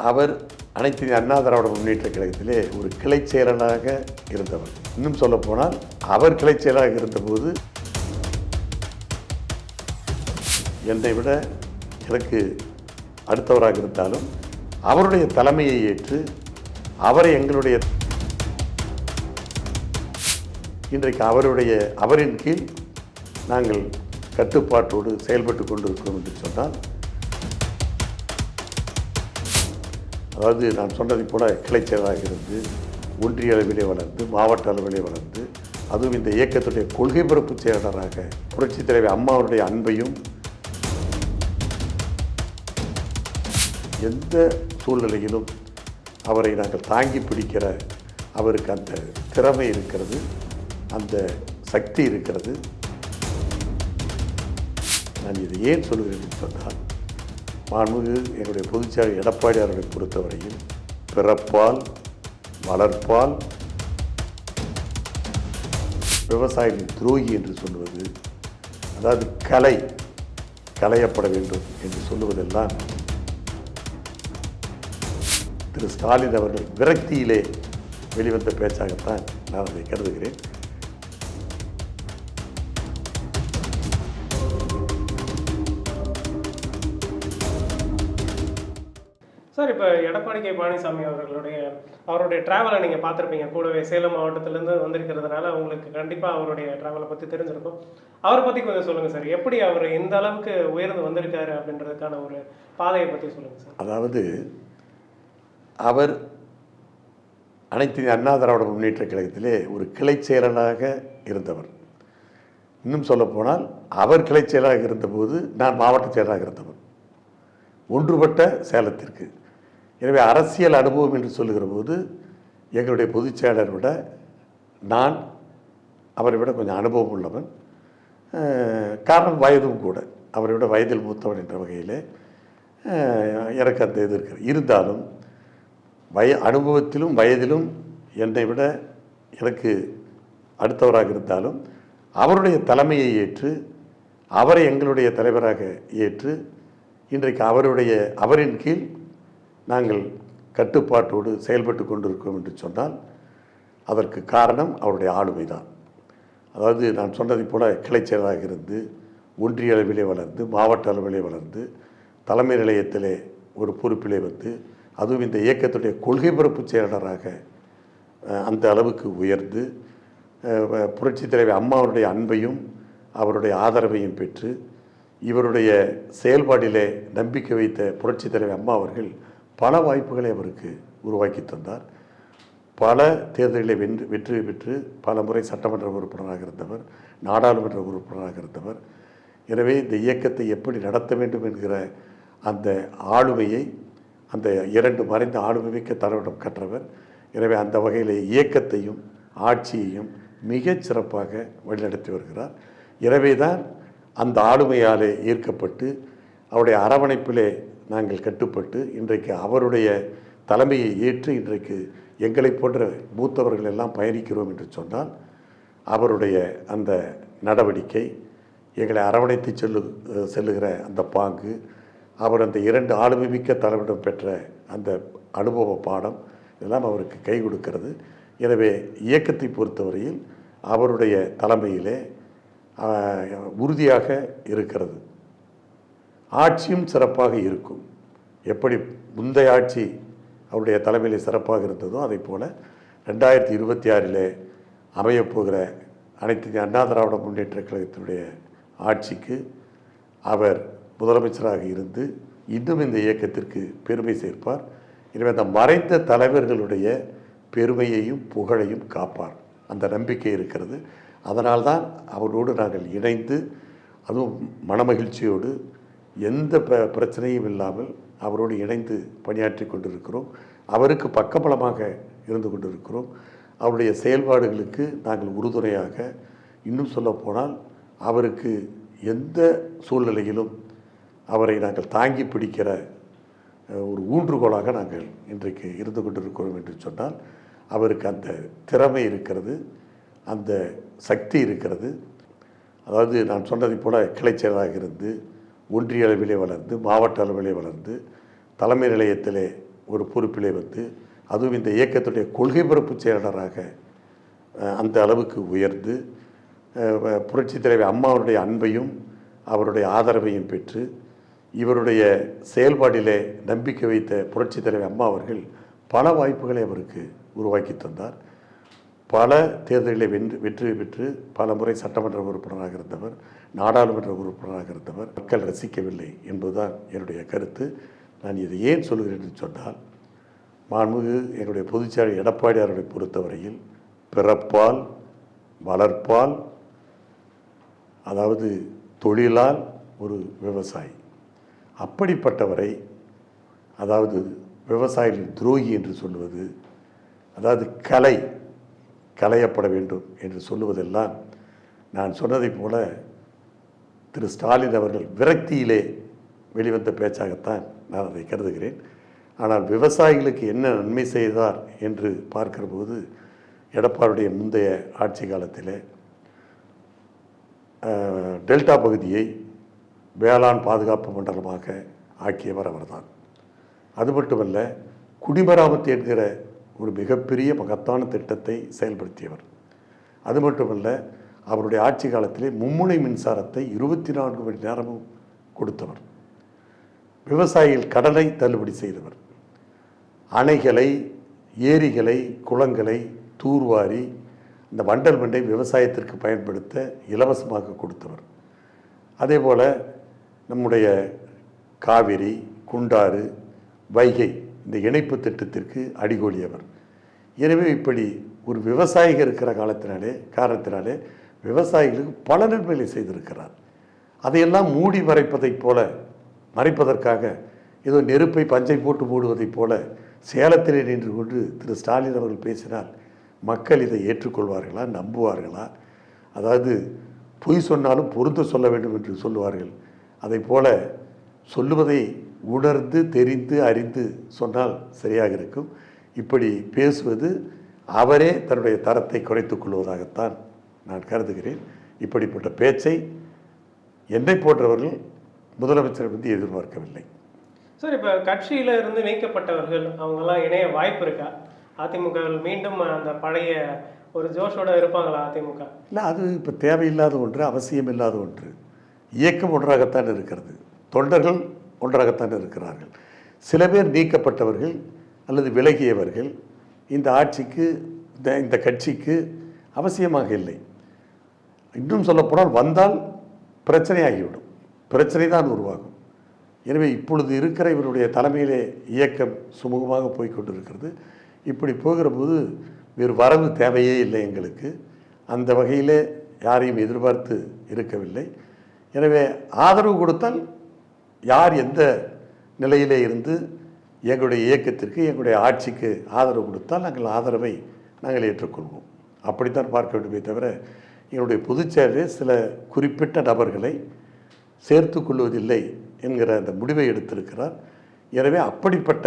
அவர் அனைத்து அண்ணா திராவிட முன்னேற்ற கழகத்திலே ஒரு கிளை செயலனாக இருந்தவர். இன்னும் சொல்லப்போனால் அவர் கிளை செயலாக இருந்தபோது என்னை விட எனக்கு அடுத்தவராக இருந்தாலும் அவருடைய தலைமையை ஏற்று அவரை எங்களுடைய இன்றைக்கு அவருடைய அவரின் கீழ் நாங்கள் கட்டுப்பாட்டோடு செயல்பட்டு கொண்டிருக்கிறோம் என்று சொன்னால் அதாவது நான் சொன்னது போல கிளைச்செயலாக இருந்து ஒன்றிய அளவிலே வளர்ந்து மாவட்ட அளவிலே வளர்ந்து அதுவும் இந்த இயக்கத்துடைய கொள்கை பரப்பு செயலராக புரட்சித் தலைவர் அம்மாவுடைய அன்பையும் எந்த சூழ்நிலையிலும் அவரை நாங்கள் தாங்கி பிடிக்கிற அவருக்கு அந்த திறமை இருக்கிறது அந்த சக்தி இருக்கிறது. நான் இதை ஏன் சொல்கிறேன் என்று சொன்னால் மாண்புமிகு என்னுடைய பொதுச்செயலர் எடப்பாடி அவர்களை பொறுத்தவரையில் பிறப்பால் வளர்ப்பால் விவசாயிகள் துரோகி என்று சொல்வது அதாவது கலை களையப்பட வேண்டும் என்று சொல்லுவதெல்லாம் திரு ஸ்டாலின் அவர்கள் விரக்தியிலே வெளிவந்த பேச்சாகத்தான் நான் அதை கருதுகிறேன். சார் இப்போ எடப்பாடி கே. பழனிசாமி அவர்களுடைய அவருடைய ட்ராவலை நீங்கள் பார்த்துருப்பீங்க. கூடவே சேலம் மாவட்டத்திலேருந்து வந்திருக்கிறதுனால உங்களுக்கு கண்டிப்பாக அவருடைய ட்ராவலை பற்றி தெரிஞ்சிருக்கும். அவரை பற்றி கொஞ்சம் சொல்லுங்கள் சார். எப்படி அவர் எந்த அளவுக்கு உயர்ந்து வந்திருக்காரு அப்படின்றதுக்கான ஒரு பாதையை பற்றி சொல்லுங்கள் சார். அதாவது அவர் அனைத்து அண்ணா திராவிட முன்னேற்ற கழகத்திலே ஒரு கிளை செயலராக இருந்தவர். இன்னும் சொல்லப்போனால் அவர் கிளை செயலாக இருந்தபோது நான் மாவட்ட செயலாக இருந்தவர். ஒன்றுபட்ட சேலத்திற்கு. எனவே அரசியல் அனுபவம் என்று சொல்லுகிற போது எங்களுடைய பொதுச் செயலரை விட நான் அவரை விட கொஞ்சம் அனுபவம் உள்ளவன். காரணம் வயதும் கூட அவரை விட வயதில் மூத்தவன் என்ற வகையில் எனக்கு அந்த இது இருக்கிறது இருந்தாலும் வய அனுபவத்திலும் வயதிலும் என்னை விட எனக்கு அடுத்தவராக இருந்தாலும் அவருடைய தலைமையை ஏற்று அவரை எங்களுடைய தலைவராக ஏற்று இன்றைக்கு அவருடைய அவரின் கீழ் நாங்கள் கட்டுப்பாட்டோடு செயல்பட்டு கொண்டிருக்கிறோம் என்று சொன்னால் அதற்கு காரணம் அவருடைய ஆளுமை தான். அதாவது நான் சொன்னதைப் போல கிளைச் செயலாக இருந்து ஒன்றிய அளவிலே வளர்ந்து மாவட்ட அளவிலே வளர்ந்து தலைமை நிலையத்திலே ஒரு பொறுப்பிலே வந்து அதுவும் இந்த இயக்கத்துடைய கொள்கை பரப்பு செயலராக அந்த அளவுக்கு உயர்ந்து அஹ், புரட்சித் தலைவர் அம்மாவுடைய அன்பையும் அவருடைய ஆதரவையும் பெற்று இவருடைய செயல்பாடிலே நம்பிக்கை வைத்த புரட்சித் தலைவர் அம்மா அவர்கள் பல வாய்ப்புகளை அவருக்கு உருவாக்கி தந்தார். பல தேர்தலில் வென்று வெற்றி பெற்று பல முறை சட்டமன்ற உறுப்பினராக இருந்தவர் நாடாளுமன்ற உறுப்பினராக இருந்தவர். எனவே இந்த இயக்கத்தை எப்படி நடத்த வேண்டும் என்கிற அந்த ஆளுமையை அந்த இரண்டு மறைந்த ஆளுமை மிக்க தலைவரிடம் கற்றவர். எனவே அந்த வகையில் இயக்கத்தையும் ஆட்சியையும் மிகச் சிறப்பாக வழிநடத்தி வருகிறார். எனவே தான் அந்த ஆளுமையாலே ஈர்க்கப்பட்டு அவருடைய அரவணைப்பிலே நாங்கள் கட்டுப்பட்டு இன்றைக்கு அவருடைய தலைமையை ஏற்று இன்றைக்கு எங்களைப் போன்ற மூத்தவர்கள் எல்லாம் பயணிக்கிறோம் என்று சொன்னால் அவருடைய அந்த நடவடிக்கை எங்களை அரவணைத்து செல்லு செல்லுகிற அந்த பாங்கு அவர் அந்த இரண்டு ஆளுமைமிக்க தலைவரிடம் பெற்ற அந்த அனுபவ பாடம் இதெல்லாம் அவருக்கு கை கொடுக்கிறது. எனவே இயக்கத்தை பொறுத்தவரையில் அவருடைய தலைமையிலே உறுதியாக இருக்கிறது. ஆட்சியும் சிறப்பாக இருக்கும். எப்படி முந்தைய ஆட்சி அவருடைய தலைமையில் சிறப்பாக இருந்ததோ அதை போல் ரெண்டாயிரத்தி இருபத்தி ஆறிலே அமையப்போகிற அனைத்து அண்ணா திராவிட முன்னேற்ற கழகத்தினுடைய ஆட்சிக்கு அவர் முதலமைச்சராக இருந்து இன்னும் இந்த இயக்கத்திற்கு பெருமை சேர்ப்பார். எனவே அந்த மறைந்த தலைவர்களுடைய பெருமையையும் புகழையும் காப்பார். அந்த நம்பிக்கை இருக்கிறது. அதனால்தான் அவரோடு நாங்கள் இணைந்து அதுவும் மனமகிழ்ச்சியோடு எந்த ப பிரச்சனையும் இல்லாமல் அவரோடு இணைந்து பணியாற்றி கொண்டிருக்கிறோம். அவருக்கு பக்கபலமாக இருந்து கொண்டிருக்கிறோம். அவருடைய செயல்பாடுகளுக்கு நாங்கள் உறுதுணையாக இன்னும் சொல்லப்போனால் அவருக்கு எந்த சூழ்நிலையிலும் அவரை நாங்கள் தாங்கி பிடிக்கிற ஒரு ஊன்றுகோலாக நாங்கள் இன்றைக்கு இருந்து கொண்டிருக்கிறோம் என்று சொன்னால் அவருக்கு அந்த திறமை இருக்கிறது அந்த சக்தி இருக்கிறது. அதாவது நான் சொன்னதை போல கிளைச் இருந்து ஒன்றிய அளவிலே வளர்ந்து மாவட்ட அளவிலே வளர்ந்து தலைமை நிலையத்திலே ஒரு பொறுப்பிலே வந்து அதுவும் இந்த இயக்கத்துடைய கொள்கை பரப்பு செயலாளராக அந்த அளவுக்கு உயர்ந்து அஹ், புரட்சித் தலைவர் அம்மாவுடைய அன்பையும் அவருடைய ஆதரவையும் பெற்று இவருடைய செயல்பாட்டிலே நம்பிக்கை வைத்த புரட்சித் தலைவர் அம்மா அவர்கள் பல வாய்ப்புகளை அவருக்கு உருவாக்கி தந்தார். பல தேர்தல்களை வென்று வெற்றி பெற்று பல முறை சட்டமன்ற உறுப்பினராக இருந்தவர். நாடாளுமன்ற உறுப்பினராக இருந்தவர். மக்கள் ரசிக்கவில்லை என்பதுதான் என்னுடைய கருத்து. நான் இதை ஏன் சொல்கிறேன் என்று சொன்னால் மாண்புமிகு என்னுடைய பொதுச்செயலாளர் எடப்பாடியாரை பொறுத்தவரையில் பிறப்பால் வளர்ப்பால் அதாவது தொழிலால் ஒரு விவசாயி. அப்படிப்பட்டவரை அதாவது விவசாயிகளின் துரோகி என்று சொல்லுவது அதாவது கலை களையப்பட வேண்டும் என்று சொல்லுவதெல்லாம் நான் சொன்னதைப் போல திரு ஸ்டாலின் அவர்கள் விரக்தியிலே வெளிவந்த பேச்சாகத்தான் நான் அதை கருதுகிறேன். ஆனால் விவசாயிகளுக்கு என்ன நன்மை செய்தார் என்று பார்க்கிற போது முந்தைய ஆட்சி காலத்தில் டெல்டா பகுதியை வேளாண் பாதுகாப்பு மண்டலமாக ஆக்கியவர் அவர்தான். அது மட்டுமல்ல குடிமராமத்து என்கிற ஒரு மிகப்பெரிய மகத்தான திட்டத்தை செயல்படுத்தியவர். அது மட்டுமல்ல அவருடைய ஆட்சி காலத்திலே மும்முனை மின்சாரத்தை இருபத்தி நான்கு மணி நேரமும் கொடுத்தவர். விவசாயிகள் கடனை தள்ளுபடி செய்தவர். அணைகளை ஏரிகளை குளங்களை தூர்வாரி இந்த வண்டல் மண்டை விவசாயத்திற்கு பயன்படுத்த இலவசமாக கொடுத்தவர். அதே போல் நம்முடைய காவிரி குண்டாறு வைகை இந்த இணைப்பு திட்டத்திற்கு அடிகோலியவர். எனவே இப்படி ஒரு விவசாயிகள் இருக்கிற காலத்தினாலே காரணத்தினாலே விவசாயிகளுக்கு பல நன்மைகளை செய்திருக்கிறார். அதையெல்லாம் மூடி மறைப்பதைப் போல மறைப்பதற்காக ஏதோ நெருப்பை பஞ்சை போட்டு மூடுவதைப் போல சேலத்திலே நின்று கொண்டு திரு ஸ்டாலின் அவர்கள் பேசினால் மக்கள் இதை ஏற்றுக்கொள்வார்களா நம்புவார்களா? அதாவது பொய் சொன்னாலும் பொருத்த சொல்ல வேண்டும் என்று சொல்லுவார்கள். அதைப் போல சொல்லுவதை உணர்ந்து தெரிந்து அறிந்து சொன்னால் சரியாக இருக்கும். இப்படி பேசுவது அவரே தன்னுடைய தரத்தை குறைத்துக் கொள்வதாகத்தான் நான் கருதுகிறேன். இப்படிப்பட்ட பேச்சை என்னை போன்றவர்கள் முதலமைச்சர் வந்து எதிர்பார்க்கவில்லை. சார் இப்போ கட்சியில இருந்து நீக்கப்பட்டவர்கள் அவங்கெல்லாம் இணைய வாய்ப்பு இருக்கா? அதிமுக வில் மீண்டும் அந்த பழைய ஒரு ஜோஷோட இருப்பாங்களா அதிமுக? இல்லை அது இப்போ தேவையில்லாத ஒன்று அவசியம் இல்லாத ஒன்று. இயக்கம் ஒன்றாகத்தான் இருக்கிறது. தொண்டர்கள் ஒன்றாகத்தான் இருக்கிறார்கள். சில பேர் நீக்கப்பட்டவர்கள் அல்லது விலகியவர்கள் இந்த ஆட்சிக்கு இந்த இந்த கட்சிக்கு அவசியமாக இல்லை. இன்னும் சொல்லப்போனால் வந்தால் பிரச்சனையாகிவிடும். பிரச்சனை தான் உருவாகும். எனவே இப்பொழுது இருக்கிற இவருடைய தலைமையிலே இயக்கம் சுமூகமாக போய்கொண்டிருக்கிறது இப்படி போகிற போது வேறு வரவு தேவையே இல்லை எங்களுக்கு. அந்த வகையிலே யாரையும் எதிர்பார்த்து இருக்கவில்லை. எனவே ஆதரவு கொடுத்தால் யார் எந்த நிலையிலே இருந்து எங்களுடைய இயக்கத்திற்கு எங்களுடைய ஆட்சிக்கு ஆதரவு கொடுத்தால் நாங்கள் ஆதரவை நாங்கள் ஏற்றுக்கொள்வோம். அப்படித்தான் பார்க்க வேண்டுமே தவிர எங்களுடைய பொதுச்செயலே சில குறிப்பிட்ட நபர்களை சேர்த்து கொள்வதில்லை என்கிற அந்த முடிவை எடுத்திருக்கிறார். எனவே அப்படிப்பட்ட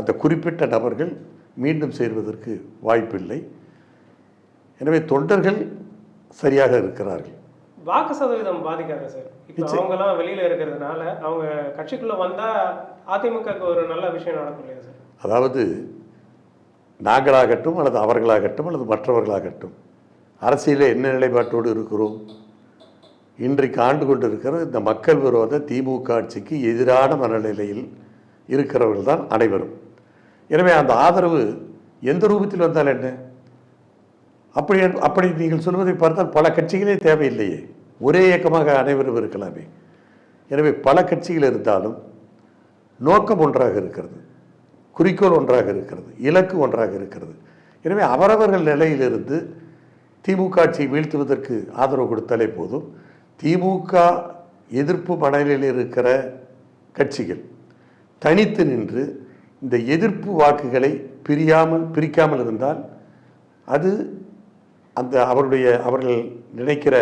அந்த குறிப்பிட்ட நபர்கள் மீண்டும் சேர்வதற்கு வாய்ப்பில்லை. எனவே தொண்டர்கள் சரியாக இருக்கிறார்கள். வாக்கு சதவீதம் பாதிக்காது சார். இப்போ அவங்கெல்லாம் வெளியில இருக்கிறதுனால அவங்க கட்சிக்குள்ள வந்தா அதிமுகக்கு ஒரு நல்ல விஷயம் நடக்கும் இல்லையா சார்? அதாவது நாங்களாகட்டும் அல்லது அவர்களாகட்டும் அல்லது மற்றவர்களாகட்டும். அரசியலில் என்ன நிலைப்பாட்டோடு இருக்கிறோம்? இன்றைக்கு ஆண்டு கொண்டு இருக்கிற இந்த மக்கள் விரோத திமுக ஆட்சிக்கு எதிரான மனநிலையில் இருக்கிறவர்கள் தான் அனைவரும். எனவே அந்த ஆதரவு எந்த ரூபத்தில் வந்தால் என்ன? அப்படி அப்படி நீங்கள் சொல்வதை பார்த்தால் பல கட்சிகளே தேவையில்லையே. ஒரே இயக்கமாக அனைவரும் இருக்கலாமே. எனவே பல கட்சிகள் இருந்தாலும் நோக்கம் ஒன்றாக இருக்கிறது. குறிக்கோள் ஒன்றாக இருக்கிறது. இலக்கு ஒன்றாக இருக்கிறது. எனவே அவரவர்கள் நிலையிலிருந்து திமுக ஆட்சியை வீழ்த்துவதற்கு ஆதரவு கொடுத்தாலே போதும். திமுக எதிர்ப்பு மனநிலையில் இருக்கிற கட்சிகள் தனித்து நின்று இந்த எதிர்ப்பு வாக்குகளை பிரியாமல் பிரிக்காமல் இருந்தால் அது அந்த அவருடைய அவர்கள் நினைக்கிற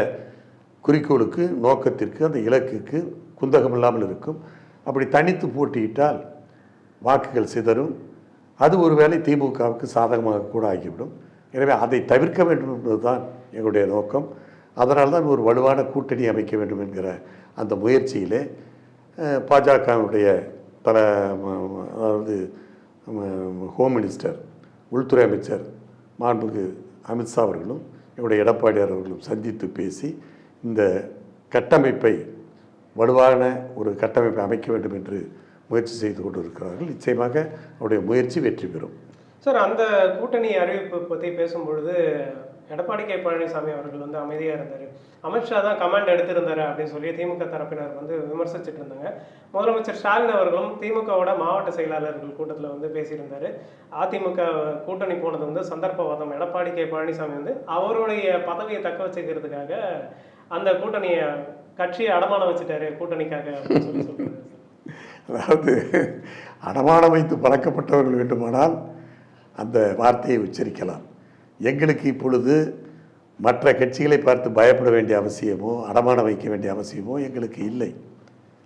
குறிக்கோளுக்கு நோக்கத்திற்கு அந்த இலக்குக்கு குந்தகம் இல்லாமல் இருக்கும். அப்படி தனித்து போட்டியிட்டால் வாக்குகள் சிதறும். அது ஒருவேளை திமுகவுக்கு சாதகமாக கூட ஆகிவிடும். எனவே அதை தவிர்க்க வேண்டும் என்பதுதான் எங்களுடைய நோக்கம். அதனால் தான் ஒரு வலுவான கூட்டணி அமைக்க வேண்டும் என்கிற அந்த முயற்சியிலே பாஜகவுடைய தல அதாவது ஹோம் மினிஸ்டர் உள்துறை அமைச்சர் மாண்புக்கு அமித்ஷா அவர்களும் என்னுடைய எடப்பாடியார் அவர்களும் சந்தித்து பேசி இந்த கட்டமைப்பை வலுவான ஒரு கட்டமைப்பை அமைக்க வேண்டும் என்று முயற்சி செய்து கொண்டு இருக்கிறார்கள் நிச்சயமாக அவருடைய முயற்சி வெற்றி பெறும். சார் அந்த கூட்டணி அறிவிப்பு பற்றி பேசும்பொழுது எடப்பாடி கே. பழனிசாமி அவர்கள் வந்து அமைதியாக இருந்தார். அமித்ஷா தான் கமாண்ட் எடுத்திருந்தார் அப்படின்னு சொல்லி திமுக தரப்பினர் வந்து விமர்சிச்சுட்டு இருந்தாங்க. முதலமைச்சர் ஸ்டாலின் அவர்களும் திமுகவோட மாவட்ட செயலாளர்கள் கூட்டத்தில் வந்து பேசியிருந்தார். அதிமுக கூட்டணி போனது வந்து சந்தர்ப்பவாதம். எடப்பாடி கே. பழனிசாமி வந்து அவருடைய பதவியை தக்க வச்சுக்கிறதுக்காக அந்த கூட்டணியை கட்சியை அடமானம் வச்சுட்டாரு கூட்டணிக்காக அப்படின்னு சொல்லி சொல்றாரு. அதாவது அடமானம் வைத்து பழக்கப்பட்டவர்கள் வேண்டுமானால் அந்த வார்த்தையை உச்சரிக்கலாம். எங்களுக்கு இப்பொழுது மற்ற கட்சிகளை பார்த்து பயப்பட வேண்டிய அவசியமோ அடமானம் வைக்க வேண்டிய அவசியமோ எங்களுக்கு இல்லை.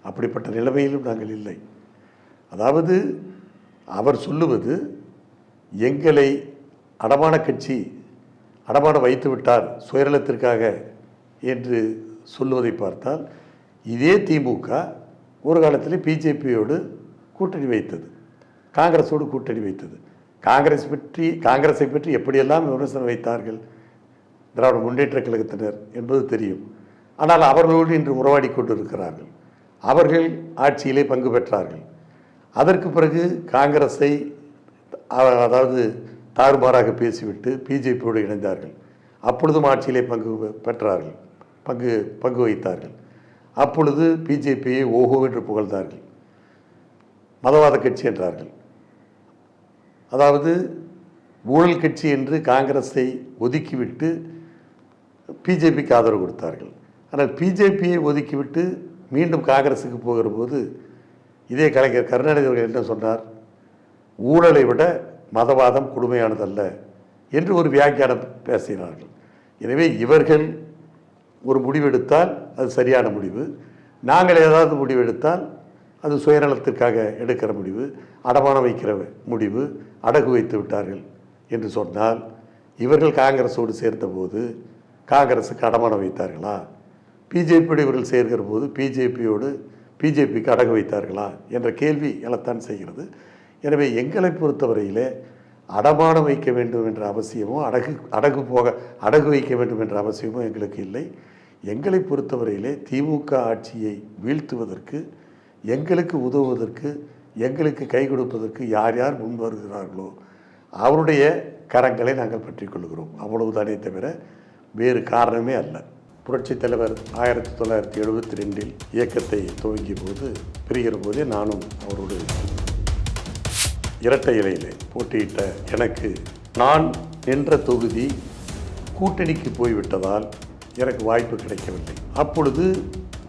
அப்படிப்பட்ட நிலைமையிலும் நாங்கள் இல்லை. அதாவது அவர் சொல்லுவது எங்களை அடமான கட்சி அடமானம் வைத்து விட்டார் சுயநலத்திற்காக என்று சொல்லுவதை பார்த்தால் இதே திமுக ஒரு காலத்தில் பிஜேபியோடு கூட்டணி வைத்தது காங்கிரஸோடு கூட்டணி வைத்தது. காங்கிரஸ் பற்றி காங்கிரஸை பற்றி எப்படியெல்லாம் விமர்சனம் வைத்தார்கள்? திராவிட முன்னேற்ற கழகத்தினர் என்பது தெரியும். ஆனால் அவர்களோடு இன்று உறவாடி கொண்டிருக்கிறார்கள். அவர்கள் ஆட்சியிலே பங்கு பெற்றார்கள். அதற்கு பிறகு காங்கிரஸை அதாவது தாறுமாறாக பேசிவிட்டு பிஜேபியோடு இணைந்தார்கள். அப்பொழுதும் ஆட்சியிலே பங்கு பெற்றார்கள். பங்கு பங்கு வைத்தார்கள். அப்பொழுது பிஜேபியை ஓஹோ என்று புகழ்ந்தார்கள். மதவாத கட்சி என்றார்கள். அதாவது ஊழல் கட்சி என்று காங்கிரஸை ஒதுக்கிவிட்டு பிஜேபிக்கு ஆதரவு கொடுத்தார்கள். ஆனால் பிஜேபியை ஒதுக்கிவிட்டு மீண்டும் காங்கிரஸுக்கு போகிற போது இதே கலைஞர் கருணாநிதி அவர்கள் என்ன சொன்னார்? ஊழலை விட மதவாதம் கொடுமையானதல்ல என்று ஒரு வியாக்கியானம் பேசினார்கள். எனவே இவர்கள் ஒரு முடிவெடுத்தால் அது சரியான முடிவு. நாங்கள் ஏதாவது முடிவெடுத்தால் அது சுயநலத்திற்காக எடுக்கிற முடிவு அடமானம் வைக்கிற முடிவு. அடகு வைத்து விட்டார்கள் என்று சொன்னால் இவர்கள் காங்கிரஸோடு சேர்த்தபோது காங்கிரஸுக்கு அடமானம் வைத்தார்களா? பிஜேபியோடு இவர்கள் சேர்கிற போது பிஜேபியோடு பிஜேபிக்கு அடகு வைத்தார்களா என்ற கேள்வி எழத்தான் செய்கிறது. எனவே எங்களை பொறுத்தவரையிலே அடமானம் வைக்க வேண்டும் என்ற அவசியமோ அடகு அடகு போக அடகு வைக்க வேண்டும் என்ற அவசியமோ எங்களுக்கு இல்லை. எங்களை பொறுத்தவரையிலே திமுக ஆட்சியை வீழ்த்துவதற்கு எங்களுக்கு உதவுவதற்கு எங்களுக்கு கை கொடுப்பதற்கு யார் யார் முன் வருகிறார்களோ அவருடைய கரங்களை நாங்கள் பற்றிக்கொள்கிறோம் அவ்வளவுதானே தவிர வேறு காரணமே அல்ல. புரட்சித் தலைவர் ஆயிரத்தி தொள்ளாயிரத்தி எழுபத்தி ரெண்டில் இயக்கத்தை துவங்கிய போது பிரிகிற போதே நானும் அவரோடு இரட்டை இலையிலே போட்டியிட்ட எனக்கு நான் நின்ற தொகுதி கூட்டணிக்கு போய்விட்டதால் எனக்கு வாய்ப்பு கிடைக்கவில்லை. அப்பொழுது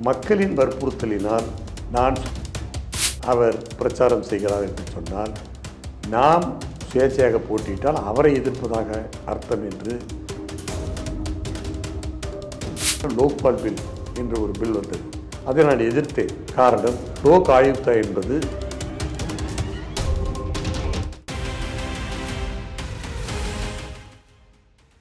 மக்களின் வற்புறுத்தலினால் நான் அவர் பிரச்சாரம் செய்கிறார் என்று சொன்னால் நாம் சுயேட்சையாக போட்டியிட்டால் அவரை எதிர்ப்பதாக அர்த்தம் என்று லோக்பால் பில் என்ற ஒரு பில் வந்தது. அதை நான் எதிர்த்தேன். காரணம் லோக் ஆயுக்தா என்பது